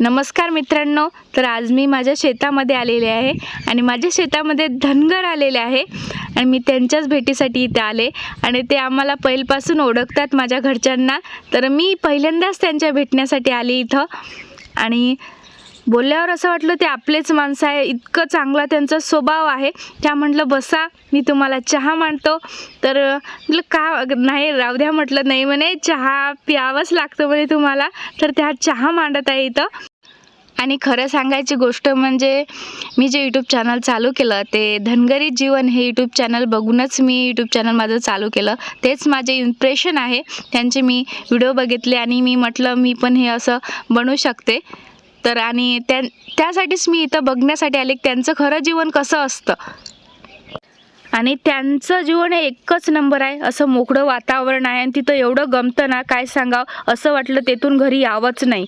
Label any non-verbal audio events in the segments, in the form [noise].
नमस्कार मित्रांनो तर आज मी माझ्या शेतामध्ये आलेले आहे आणि माझ्या शेतामध्ये धनगर आलेले आहे आणि मी त्यांच्याच भेटीसाठी इथे आले आणि ते आम्हाला पहिल्यापासून ओळखतात माझ्या घरच्यांना. तर मी पहिल्यांदाच त्यांच्या भेटण्यासाठी आली इथं आणि बोलल्यावर असं वाटलं ते आपलेच माणसं आहे. इतकं चांगला त्यांचा स्वभाव आहे. त्या म्हटलं बसा मी तुम्हाला चहा मांडतो. तर म्हटलं का नाही राहू द्या म्हटलं नाही म्हणे चहा प्यावंच लागतं म्हणे तुम्हाला. तर त्या चहा मांडत आहे इथं. आणि खरं सांगायची गोष्ट म्हणजे मी जे यूट्यूब चॅनल चालू केलं ते धनगरी जीवन हे यूट्यूब चॅनल बघूनच मी यूट्यूब चॅनल माझं चालू केलं. तेच माझे इम्प्रेशन आहे. त्यांचे मी व्हिडिओ बघितले आणि मी म्हटलं मी पण हे असं बनवू शकते. तर आणि त्या त्यासाठीच मी इथं बघण्यासाठी आले की त्यांचं खरं जीवन कसं असतं. आणि त्यांचं जीवन हे एकच नंबर आहे असं मोकळं वातावरण आहे आणि तिथं एवढं गमतं ना काय सांगावं असं वाटलं तेथून घरी यावंच नाही.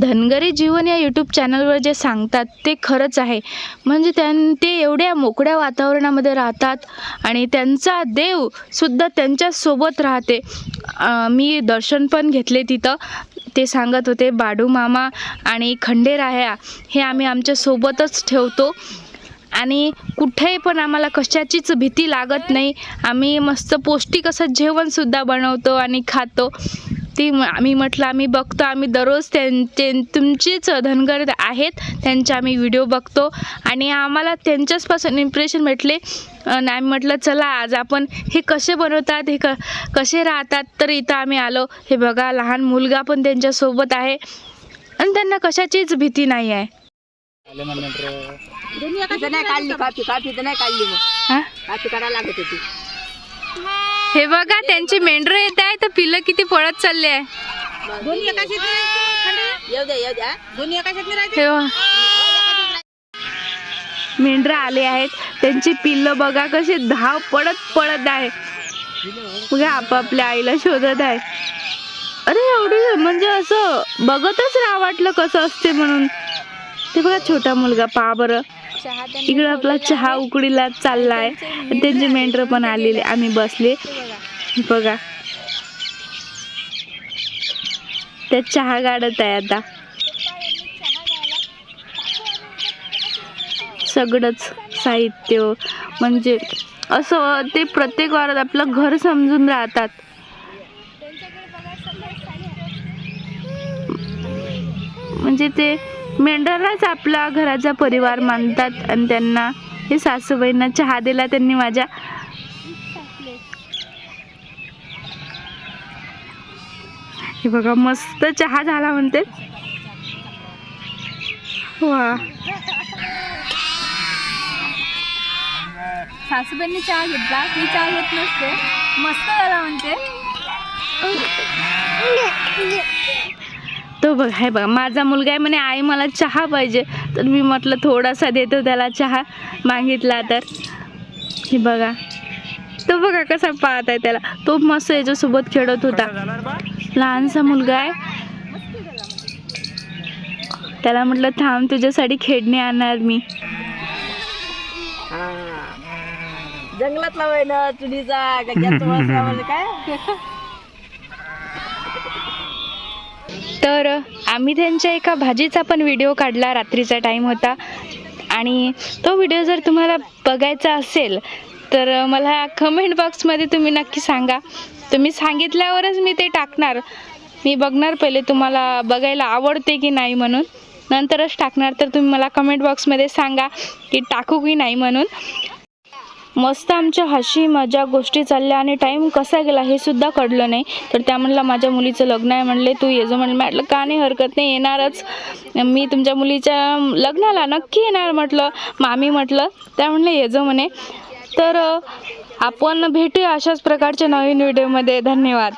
धनगरी जीवन या यूट्यूब चॅनलवर जे सांगतात ते खरंच आहे. म्हणजे त्यां ते एवढ्या मोकळ्या वातावरणामध्ये राहतात आणि त्यांचा देव सुद्धा त्यांच्यासोबत राहते. मी दर्शन पण घेतले तिथं. ते सांगत होते बाडू मामा आणि खंडेराया हे आम्ही आमच्यासोबतच ठेवतो. आणि कुठेही पण आम्हाला कशाचीच भीती लागत नाही. आम्ही मस्त पौष्टिक असं जेवणसुद्धा बनवतो आणि खातो. ती म- आम्ही म्हटलं आम्ही बघतो आम्ही दररोज त्यांचे तुमचेच धनगर आहेत त्यांचे आम्ही व्हिडिओ बघतो. आणि आम्हाला त्यांच्याचपासून इम्प्रेशन भेटले. आणि आम्ही म्हटलं चला आज आपण हे कसे बनवतात हे क कसे राहतात तर इथं आम्ही आलो. हे बघा लहान मुलगा पण त्यांच्यासोबत आहे आणि त्यांना कशाचीच भीती नाही आहे. काढली काढली हां? काढायला लागत होती. हे बघा त्यांची मेंढरं येत आहे तर पिल्लं किती पळत चालले आहे. हे. मेंढरं आले आहेत त्यांची पिल्लं बघा कसे धाव पडत पडत आहे बघा आपापल्या आईला शोधत आहे अरे एवढी म्हणजे असं बघतच राहा वाटलं कसं असते म्हणून. ते बघा छोटा मुलगा पहा बरं. इकडं आपला चहा उकडीला चाललाय. आहे त्यांचे मेंढर पण आलेले. आम्ही बसले. बघा. त्या चहा गाडत आहे आता. सगळंच साहित्य म्हणजे असं ते प्रत्येक वारात आपलं घर समजून राहतात. म्हणजे ते मेंढराच आपला घराचा परिवार मानतात आणि त्यांना हे सासूबाईंना चहा दिला त्यांनी माझ्या. हे बघा मस्त चहा झाला म्हणते. वा. सासूबाईंनी चहा घेतला मी चहा घेत नसते. मस्त झाला म्हणते. [laughs] तो बघ आहे बघा माझा मुलगा आहे म्हणे आई मला चहा पाहिजे. तर मी म्हटलं थोडासा देतो त्याला चहा. मागितला तर. हे बघा. तो बघा कसा पाहत आहे त्याला. तो मस्त याच्यासोबत खेळत होता. लहानसा मुलगा आहे. त्याला म्हटलं थांब तुझ्यासाठी खेळणे आणणार मी. जंगलात लावाय ना चुलीचा लावायला काय? [laughs] तर आम्ही त्यांच्या एका भाजीचा पण व्हिडिओ काढला रात्रीचा टाईम होता. आणि तो व्हिडिओ जर तुम्हाला बघायचा असेल तर मला कमेंट बॉक्समध्ये तुम्ही नक्की सांगा. तुम्ही सांगितल्यावरच मी ते टाकणार. मी बघणार पहिले तुम्हाला बघायला आवडते की नाही म्हणून. नंतरच टाकणार तर तुम्ही मला कमेंट बॉक्समध्ये सांगा की टाकू की नाही म्हणून. मस्त आमच्या हशी मजा गोष्टी चालल्या आणि टाईम कसा गेला हे सुद्धा कळलं नाही. तर त्या म्हणलं माझ्या मुलीचं लग्न आहे. म्हणले तू ये. जो म्हणलं म्हटलं का नाही हरकत नाही येणारच. मी तुमच्या मुलीच्या लग्नाला नक्की येणार म्हटलं. मामी म्हटलं. त्या म्हणले ये जो म्हणे. तर आपण भेटूया अशाच प्रकारच्या नवीन व्हिडिओमध्ये धन्यवाद.